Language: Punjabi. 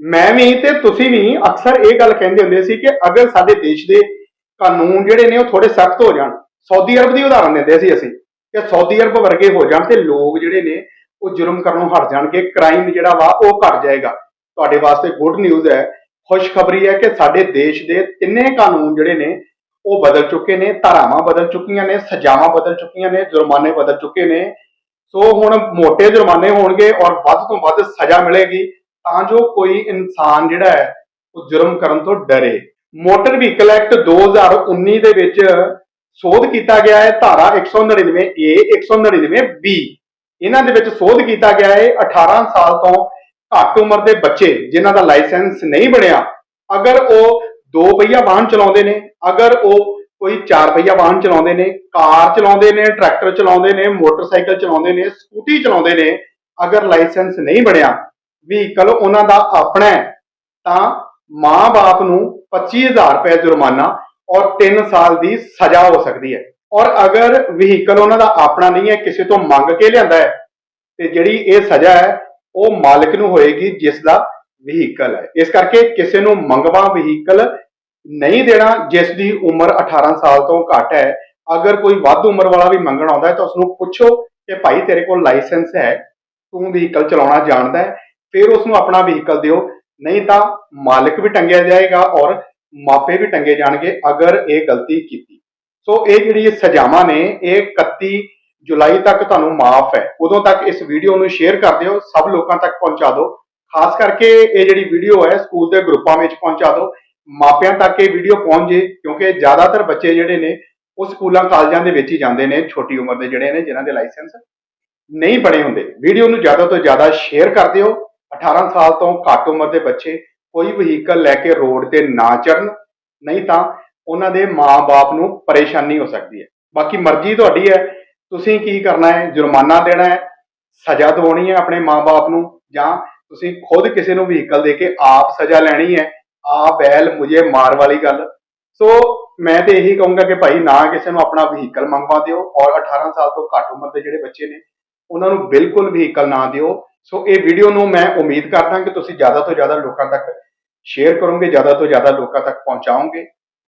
ਮੈਂ ਵੀ ਤੇ ਤੁਸੀਂ ਵੀ ਅਕਸਰ ਇਹ ਗੱਲ ਕਹਿੰਦੇ ਹੁੰਦੇ ਸੀ ਕਿ ਅਗਰ ਸਾਡੇ ਦੇਸ਼ ਦੇ ਕਾਨੂੰਨ ਜਿਹੜੇ ਨੇ ਉਹ ਥੋੜੇ ਸਖਤ ਹੋ ਜਾਣ, ਸਾਊਦੀ ਅਰਬ ਦੀ ਉਦਾਹਰਨ ਦਿੰਦੇ ਸੀ ਅਸੀਂ ਕਿ ਸਾਊਦੀ ਅਰਬ ਵਰਗੇ ਹੋ ਜਾਣ ਤੇ ਲੋਕ ਜਿਹੜੇ ਨੇ ਉਹ ਜੁਰਮ ਕਰਨੋਂ ਹਟ ਜਾਣਗੇ ਕ੍ਰਾਈਮ ਜਿਹੜਾ ਵਾ ਉਹ ਘਟ ਜਾਏਗਾ। ਤੁਹਾਡੇ ਵਾਸਤੇ ਗੁੱਡ ਨਿਊਜ਼ ਹੈ, ਖੁਸ਼ਖਬਰੀ ਹੈ ਕਿ ਸਾਡੇ ਦੇਸ਼ ਦੇ ਤਿੰਨੇ ਕਾਨੂੰਨ ਜਿਹੜੇ ਨੇ ਉਹ ਬਦਲ ਚੁੱਕੇ ਨੇ, ਧਾਰਾਵਾਂ ਬਦਲ ਚੁੱਕੀਆਂ ਨੇ, ਸਜ਼ਾਵਾਂ ਬਦਲ ਚੁੱਕੀਆਂ ਨੇ, ਜੁਰਮਾਨੇ ਬਦਲ ਚੁੱਕੇ ਨੇ। ਸੋ ਹੁਣ ਮੋٹے ਜੁਰਮਾਨੇ ਹੋਣਗੇ ਔਰ ਵੱਧ ਤੋਂ ਵੱਧ ਸਜ਼ਾ ਮਿਲੇਗੀ। ਤਾਂ ਜੋ ਕੋਈ ਇਨਸਾਨ ਜਿਹੜਾ ਹੈ, ਉਹ ਜੁਰਮ ਕਰਨ ਤੋਂ ਡਰੇ। ਮੋਟਰ ਵਹੀਕਲ ਐਕਟ 2019 ਦੇ ਵਿੱਚ ਸੋਧ ਕੀਤਾ ਗਿਆ ਹੈ, ਧਾਰਾ 199 ਏ 199 ਬੀ। ਇਹਨਾਂ ਦੇ ਵਿੱਚ ਸੋਧ ਕੀਤਾ ਗਿਆ ਹੈ 18 ਸਾਲ ਤੋਂ ਘੱਟ ਉਮਰ ਦੇ ਬੱਚੇ ਜਿਨ੍ਹਾਂ ਦਾ ਲਾਇਸੈਂਸ ਨਹੀਂ ਬਣਿਆ, ਅਗਰ ਉਹ ਦੋ ਪਹੀਆ ਵਾਹਨ ਚਲਾਉਂਦੇ ਨੇ, ਅਗਰ ਉਹ ਕੋਈ ਚਾਰ ਪਹੀਆ ਵਾਹਨ ਚਲਾਉਂਦੇ ਨੇ, ਕਾਰ ਚਲਾਉਂਦੇ ਨੇ, ਟਰੈਕਟਰ ਚਲਾਉਂਦੇ ਨੇ, ਮੋਟਰਸਾਈਕਲ ਚਲਾਉਂਦੇ ਨੇ, ਸਕੂਟੀ ਚਲਾਉਂਦੇ ਨੇ, ਅਗਰ ਲਾਇਸੈਂਸ ਨਹੀਂ ਬਣਿਆ ਵਹੀਕਲ ਉਹਨਾਂ ਦਾ ਆਪਣਾ ਹੈ, ਤਾਂ ਮਾਂ-ਬਾਪ ਨੂੰ 25000 ਰੁਪਏ ਜੁਰਮਾਨਾ ਔਰ 3 ਸਾਲ ਦੀ ਸਜ਼ਾ ਹੋ ਸਕਦੀ ਹੈ। ਔਰ ਅਗਰ ਵਹੀਕਲ ਉਹਨਾਂ ਦਾ ਆਪਣਾ ਨਹੀਂ ਹੈ, ਕਿਸੇ ਤੋਂ ਮੰਗ ਕੇ ਲਿਆਂਦਾ ਹੈ, ਤੇ ਜਿਹੜੀ ਇਹ ਸਜ਼ਾ ਹੈ, ਉਹ ਮਾਲਕ ਨੂੰ ਹੋਏਗੀ ਜਿਸ ਦਾ ਵਹੀਕਲ ਹੈ। ਇਸ ਕਰਕੇ ਕਿਸੇ ਨੂੰ ਮੰਗਵਾ ਵਹੀਕਲ ਨਹੀਂ ਦੇਣਾ, ਜਿਸ ਦੀ ਉਮਰ 18 ਸਾਲ ਤੋਂ ਘੱਟ ਹੈ। ਅਗਰ ਕੋਈ ਵੱਧ ਉਮਰ ਵਾਲਾ ਵੀ ਮੰਗਣ ਆਉਂਦਾ ਹੈ, ਤਾਂ ਉਸ ਨੂੰ ਪੁੱਛੋ ਕਿ ਭਾਈ ਤੇਰੇ ਕੋਲ ਲਾਇਸੈਂਸ ਹੈ, ਤੂੰ ਵਹੀਕਲ ਚਲਾਉਣਾ ਜਾਣਦਾ ਹੈ ਫਿਰ ਉਸ ਨੂੰ ਆਪਣਾ ਵਹੀਕਲ ਦਿਓ। ਨਹੀਂ ਤਾਂ ਮਾਲਕ ਵੀ ਟੰਗਿਆ ਜਾਏਗਾ ਔਰ ਮਾਪੇ ਵੀ ਟੰਗੇ ਜਾਣਗੇ ਅਗਰ ਇਹ ਗਲਤੀ ਕੀਤੀ। ਸੋ ਇਹ ਜਿਹੜੀ ਸਜ਼ਾਵਾਂ ਨੇ, ਇਹ 31 ਜੁਲਾਈ ਤੱਕ ਤੁਹਾਨੂੰ ਮਾਫ ਹੈ। ਉਦੋਂ ਤੱਕ ਇਸ ਵੀਡੀਓ ਨੂੰ ਸ਼ੇਅਰ ਕਰ ਦਿਓ, ਸਭ ਲੋਕਾਂ ਤੱਕ ਪਹੁੰਚਾ ਦਿਓ। ਖਾਸ ਕਰਕੇ ਇਹ ਜਿਹੜੀ ਵੀਡੀਓ ਹੈ, ਸਕੂਲ ਦੇ ਗਰੁੱਪਾਂ ਵਿੱਚ ਪਹੁੰਚਾ ਦਿਓ। ਮਾਪਿਆਂ ਤੱਕ ਇਹ ਵੀਡੀਓ ਪਹੁੰਚ ਜੇ, ਕਿਉਂਕਿ ਜ਼ਿਆਦਾਤਰ ਬੱਚੇ ਜਿਹੜੇ ਨੇ, ਉਹ ਸਕੂਲਾਂ, ਕਾਲਜਾਂ ਦੇ ਵਿੱਚ ਹੀ ਜਾਂਦੇ ਨੇ, ਛੋਟੀ ਉਮਰ ਦੇ ਜਿਹੜੇ ਨੇ, ਜਿਨ੍ਹਾਂ ਦੇ ਲਾਇਸੈਂਸ ਨਹੀਂ ਬਣੇ ਹੁੰਦੇ। ਵੀਡੀਓ ਨੂੰ ਜ਼ਿਆਦਾ ਤੋਂ ਜ਼ਿਆਦਾ ਸ਼ੇਅਰ ਕਰ ਦਿਓ। 18 ਸਾਲ ਤੋਂ ਘੱਟ ਉਮਰ ਦੇ ਬੱਚੇ ਕੋਈ ਵਹੀਕਲ ਲੈ ਕੇ ਰੋਡ ਤੇ ਨਾ ਚੜਨ ਨਹੀਂ ਤਾਂ ਉਹਨਾਂ ਦੇ ਮਾਪੇ ਨੂੰ ਪਰੇਸ਼ਾਨੀ ਹੋ ਸਕਦੀ ਹੈ। ਬਾਕੀ ਮਰਜ਼ੀ ਤੁਹਾਡੀ ਹੈ, ਤੁਸੀਂ ਕੀ ਕਰਨਾ ਹੈ? ਜੁਰਮਾਨਾ ਦੇਣਾ ਹੈ, ਸਜ਼ਾ ਦਿਵਾਉਣੀ ਹੈ ਆਪਣੇ ਮਾਪੇ ਨੂੰ, ਜਾਂ ਤੁਸੀਂ ਖੁਦ ਕਿਸੇ ਨੂੰ ਵਹੀਕਲ ਦੇ ਕੇ ਆਪ ਸਜ਼ਾ ਲੈਣੀ ਹੈ ਆ ਬੈਲ ਮੁਝੇ ਮਾਰ ਵਾਲੀ ਗੱਲ। ਸੋ ਮੈਂ ਤੇ ਇਹੀ ਕਹੂੰਗਾ ਕਿ ਭਾਈ ਨਾ ਕਿਸੇ ਨੂੰ ਆਪਣਾ ਵਹੀਕਲ ਮੰਗਵਾ ਦਿਓ, ਔਰ 18 ਸਾਲ ਤੋਂ ਘੱਟ ਉਮਰ ਦੇ ਜਿਹੜੇ ਬੱਚੇ ਨੇ, ਉਹਨਾਂ ਨੂੰ ਬਿਲਕੁਲ ਵਹੀਕਲ ਨਾ ਦਿਓ ਸੋ ਇਹ ਵੀਡੀਓ ਨੂੰ ਮੈਂ ਉਮੀਦ ਕਰਦਾ ਕਿ ਤੁਸੀਂ ਜ਼ਿਆਦਾ ਤੋਂ ਜ਼ਿਆਦਾ ਲੋਕਾਂ ਤੱਕ ਸ਼ੇਅਰ ਕਰੋਗੇ, ਜ਼ਿਆਦਾ ਤੋਂ ਜ਼ਿਆਦਾ ਲੋਕਾਂ ਤੱਕ ਪਹੁੰਚਾਓਗੇ।